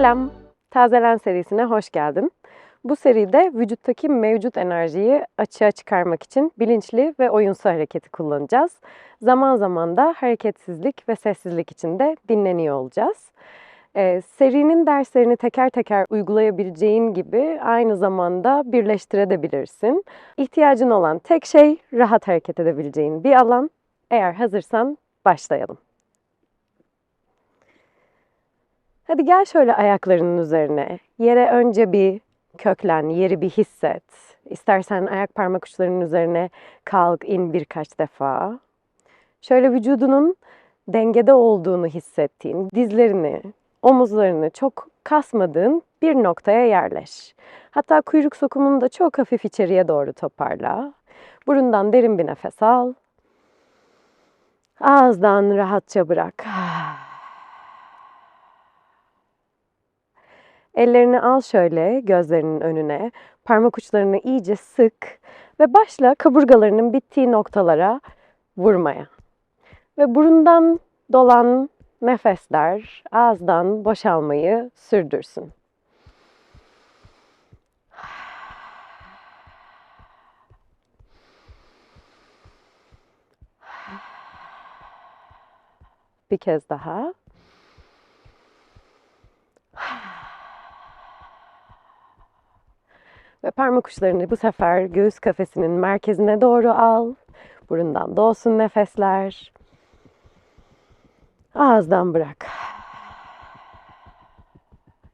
Selam, Tazelen serisine hoş geldin. Bu seride vücuttaki mevcut enerjiyi açığa çıkarmak için bilinçli ve oyunsu hareketi kullanacağız. Zaman zaman da hareketsizlik ve sessizlik içinde dinleniyor olacağız. Ee, serinin derslerini teker teker uygulayabileceğin gibi aynı zamanda birleştirebilirsin. İhtiyacın olan tek şey rahat hareket edebileceğin bir alan. Eğer hazırsan başlayalım. Hadi gel şöyle ayaklarının üzerine. Yere önce bir köklen, yeri bir hisset. İstersen ayak parmak uçlarının üzerine kalk, in birkaç defa. Şöyle vücudunun dengede olduğunu hissettiğin, dizlerini, omuzlarını çok kasmadığın bir noktaya yerleş. Hatta kuyruk sokumunu da çok hafif içeriye doğru toparla. Burundan derin bir nefes al. Ağızdan rahatça bırak. Ellerini al şöyle gözlerinin önüne. Parmak uçlarını iyice sık ve başla kaburgalarının bittiği noktalara vurmaya. Ve burundan dolan nefesler ağızdan boşalmayı sürdürsün. Bir kez daha. Ve parmak uçlarını bu sefer göğüs kafesinin merkezine doğru al. Burundan dolsun nefesler. Ağızdan bırak.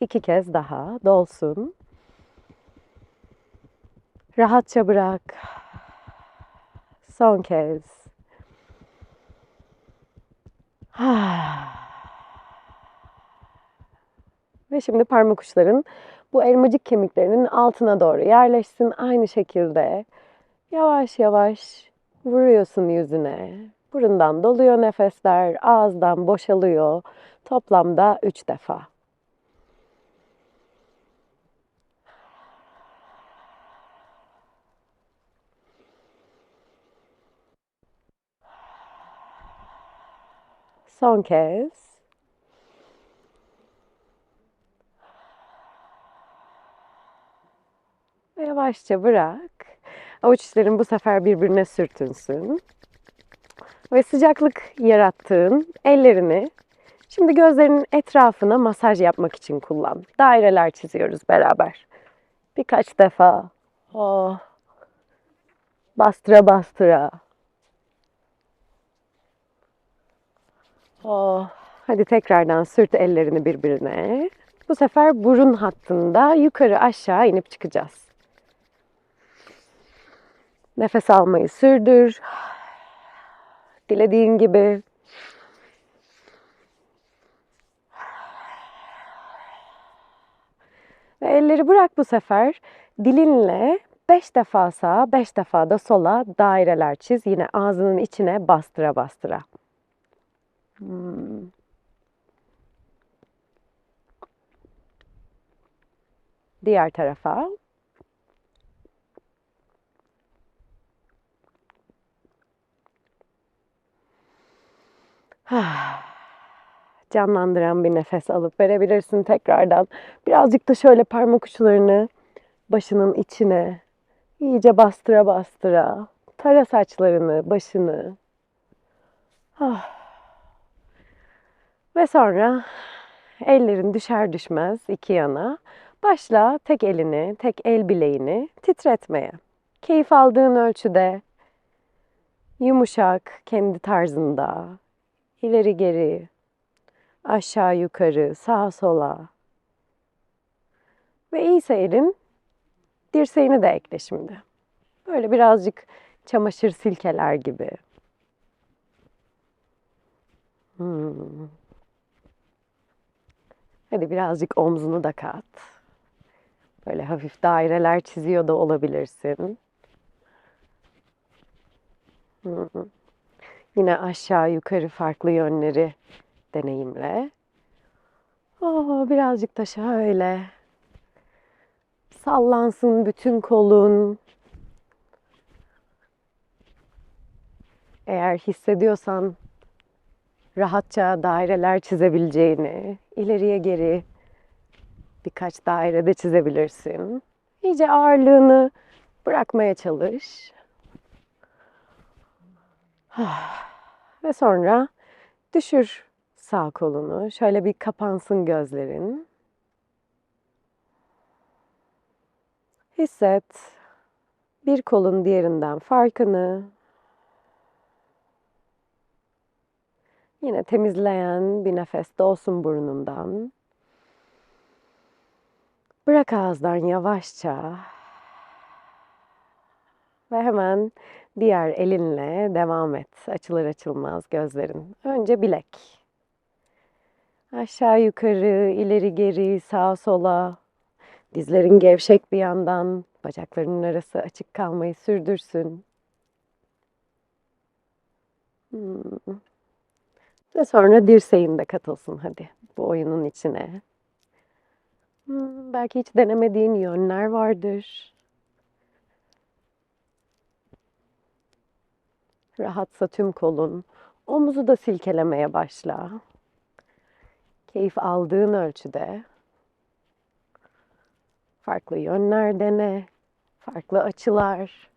İki kez daha dolsun. Rahatça bırak. Son kez. Ve şimdi parmak uçların bu elmacık kemiklerinin altına doğru yerleşsin. Aynı şekilde yavaş yavaş vuruyorsun yüzüne. Burundan doluyor nefesler, ağızdan boşalıyor. Toplamda üç defa. Son kez. Ve yavaşça bırak. Avuç bu sefer birbirine sürtünsün. Ve sıcaklık yarattığın ellerini şimdi gözlerinin etrafına masaj yapmak için kullan. Daireler çiziyoruz beraber. Birkaç defa. Oh. Bastıra bastıra. Oh. Hadi tekrardan sürt ellerini birbirine. Bu sefer burun hattında yukarı aşağı inip çıkacağız. Nefes almayı sürdür. Dilediğin gibi. Ve elleri bırak bu sefer. Dilinle 5 defa sağa, 5 defa da sola daireler çiz. Yine ağzının içine bastıra bastıra. Hmm. Diğer tarafa. Canlandıran bir nefes alıp verebilirsin tekrardan. Birazcık da şöyle parmak uçlarını başının içine iyice bastıra bastıra. Tara saçlarını, başını. Ah. Ve sonra ellerin düşer düşmez iki yana. Başla tek elini, tek el bileğini titretmeye. Keyif aldığın ölçüde yumuşak, kendi tarzında, ileri geri, aşağı yukarı, sağa sola. Ve iyiyse elin dirseğini de ekle şimdi. Böyle birazcık çamaşır silkeler gibi. Hmm. Hadi birazcık omzunu da kat. Böyle hafif daireler çiziyor da olabilirsin. Hmm. Yine aşağı yukarı farklı yönleri deneyimle. Oh, birazcık da şöyle sallansın bütün kolun. Eğer hissediyorsan rahatça daireler çizebileceğini, ileriye geri Birkaç dairede çizebilirsin. İyice ağırlığını bırakmaya çalış. Ve sonra düşür sağ kolunu. Şöyle bir kapansın gözlerin. Hisset bir kolun diğerinden farkını. Yine temizleyen bir nefes dolsun burnundan. Bırak ağızdan yavaşça. Ve hemen diğer elinle devam et. Açılır açılmaz gözlerin. Önce bilek. Aşağı yukarı, ileri geri, sağa sola. Dizlerin gevşek bir yandan, bacaklarının arası açık kalmayı sürdürsün. Hmm. Ve sonra dirseğin de katılsın hadi bu oyunun içine. Hmm, belki hiç denemediğin yönler vardır. Rahatsa tüm kolun. Omuzu da silkelemeye başla. Keyif aldığın ölçüde. Farklı yönler dene. Farklı açılar.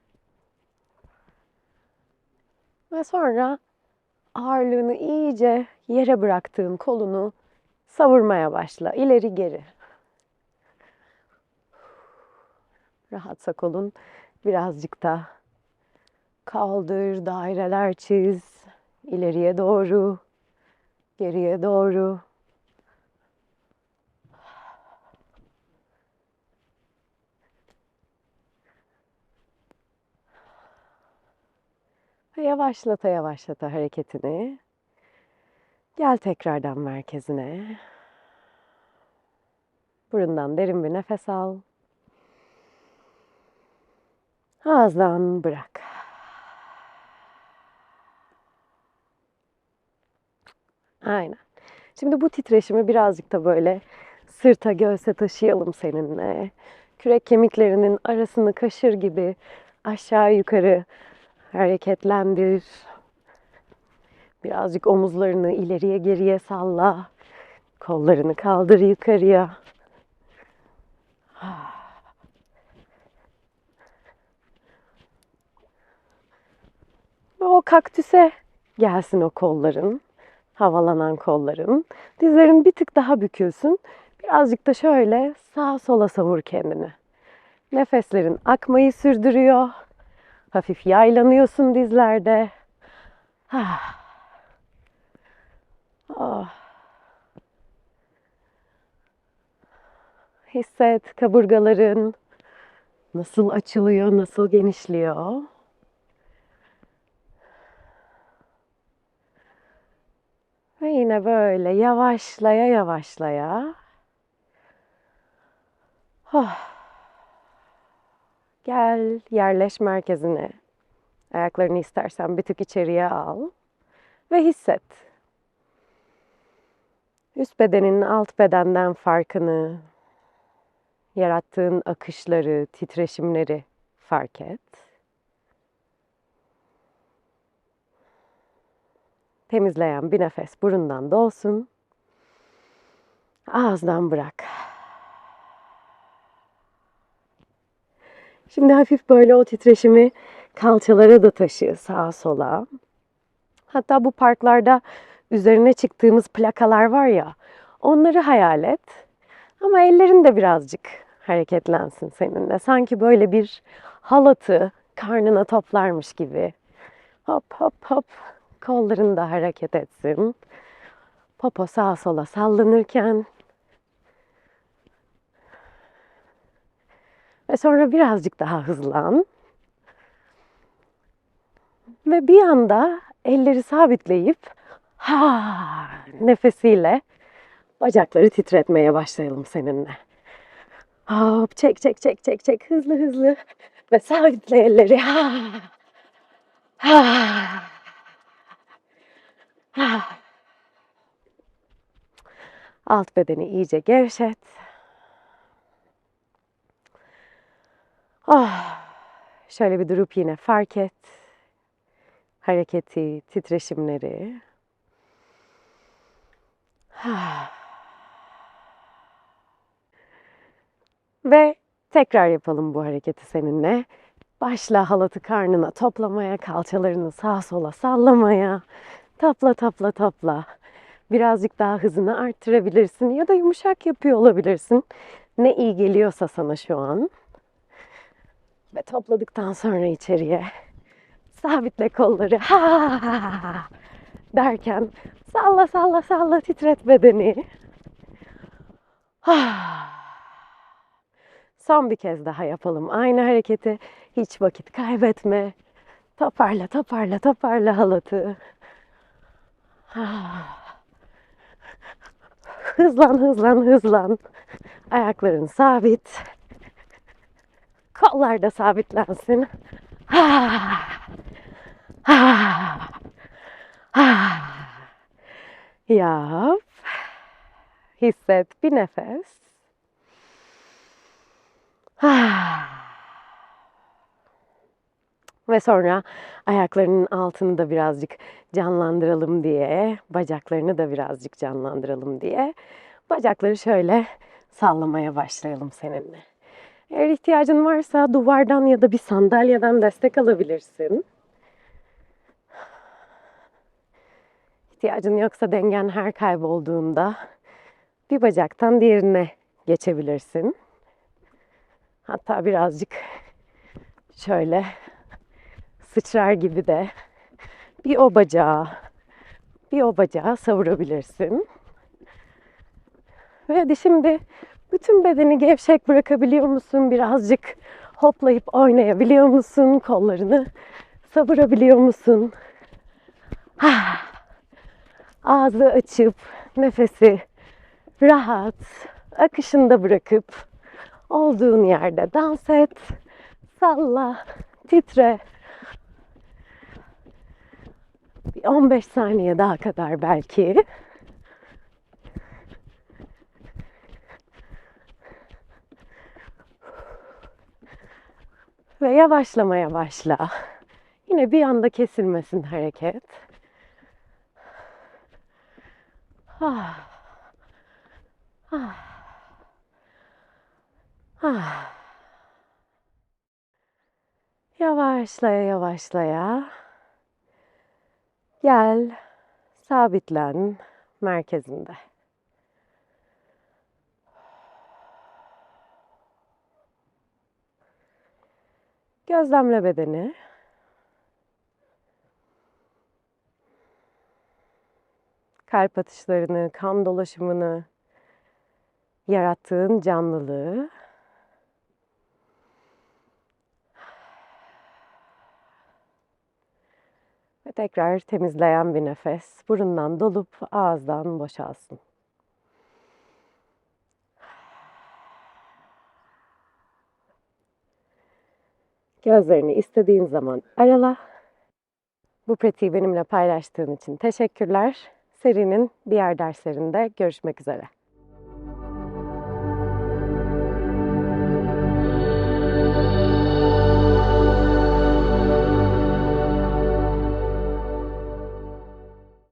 Ve sonra ağırlığını iyice yere bıraktığın kolunu savurmaya başla. İleri geri. Rahatsa kolun birazcık da kaldır, daireler çiz. ileriye doğru, geriye doğru. Ve yavaşlata yavaşlata hareketini. Gel tekrardan merkezine. Burundan derin bir nefes al. Ağızdan bırak. Aynen. Şimdi bu titreşimi birazcık da böyle sırta göğse taşıyalım seninle. Kürek kemiklerinin arasını kaşır gibi aşağı yukarı hareketlendir. Birazcık omuzlarını ileriye geriye salla. Kollarını kaldır yukarıya. Ve o kaktüse gelsin o kolların. Havalanan kolların. Dizlerin bir tık daha bükülsün. Birazcık da şöyle sağa sola savur kendini. Nefeslerin akmayı sürdürüyor. Hafif yaylanıyorsun dizlerde. Ah. Oh. Hisset kaburgaların nasıl açılıyor, nasıl genişliyor. Ve yine böyle yavaşlaya yavaşlaya. Oh. Gel yerleş merkezine. Ayaklarını istersen bir tık içeriye al ve hisset. Üst bedenin alt bedenden farkını, yarattığın akışları, titreşimleri fark et. Temizleyen bir nefes burundan dolsun. Ağızdan bırak. Şimdi hafif böyle o titreşimi kalçalara da taşı sağa sola. Hatta bu parklarda üzerine çıktığımız plakalar var ya onları hayal et. Ama ellerin de birazcık hareketlensin seninle. Sanki böyle bir halatı karnına toplarmış gibi. Hop hop hop kolların da hareket etsin. Popo sağa sola sallanırken Ve sonra birazcık daha hızlan. Ve bir anda elleri sabitleyip ha nefesiyle bacakları titretmeye başlayalım seninle. Hop çek çek çek çek çek hızlı hızlı ve sabitle elleri ha ha alt bedeni iyice gevşet. Ah, şöyle bir durup yine fark et. Hareketi, titreşimleri. Ve tekrar yapalım bu hareketi seninle. Başla halatı karnına toplamaya, kalçalarını sağa sola sallamaya. Topla topla topla. Birazcık daha hızını arttırabilirsin ya da yumuşak yapıyor olabilirsin. Ne iyi geliyorsa sana şu an. Ve topladıktan sonra içeriye sabitle kolları ha derken salla salla salla titret bedeni. Son bir kez daha yapalım aynı hareketi. Hiç vakit kaybetme. Toparla toparla toparla halatı. Hızlan hızlan hızlan. Ayakların sabit. Kollar da sabitlensin. Yap. Hisset bir nefes. Ve sonra ayaklarının altını da birazcık canlandıralım diye, bacaklarını da birazcık canlandıralım diye bacakları şöyle sallamaya başlayalım seninle. Eğer ihtiyacın varsa duvardan ya da bir sandalyeden destek alabilirsin. İhtiyacın yoksa dengen her kaybolduğunda bir bacaktan diğerine geçebilirsin. Hatta birazcık şöyle sıçrar gibi de bir o bacağı, bir o bacağı savurabilirsin. Ve hadi şimdi bütün bedeni gevşek bırakabiliyor musun? Birazcık hoplayıp oynayabiliyor musun? Kollarını savurabiliyor musun? Ah. Ağzı açıp nefesi rahat, akışında bırakıp olduğun yerde dans et, salla, titre. Bir 15 saniye daha kadar belki. Ve yavaşlamaya başla. Yine bir anda kesilmesin hareket. Ah. Ah. Ah. Yavaşlaya yavaşlaya gel sabitlen merkezinde. Gözlemle bedeni. Kalp atışlarını, kan dolaşımını, yarattığın canlılığı. Ve tekrar temizleyen bir nefes burundan dolup ağızdan boşalsın. Gözlerini istediğin zaman arala. Bu pratiği benimle paylaştığın için teşekkürler. Serinin diğer derslerinde görüşmek üzere.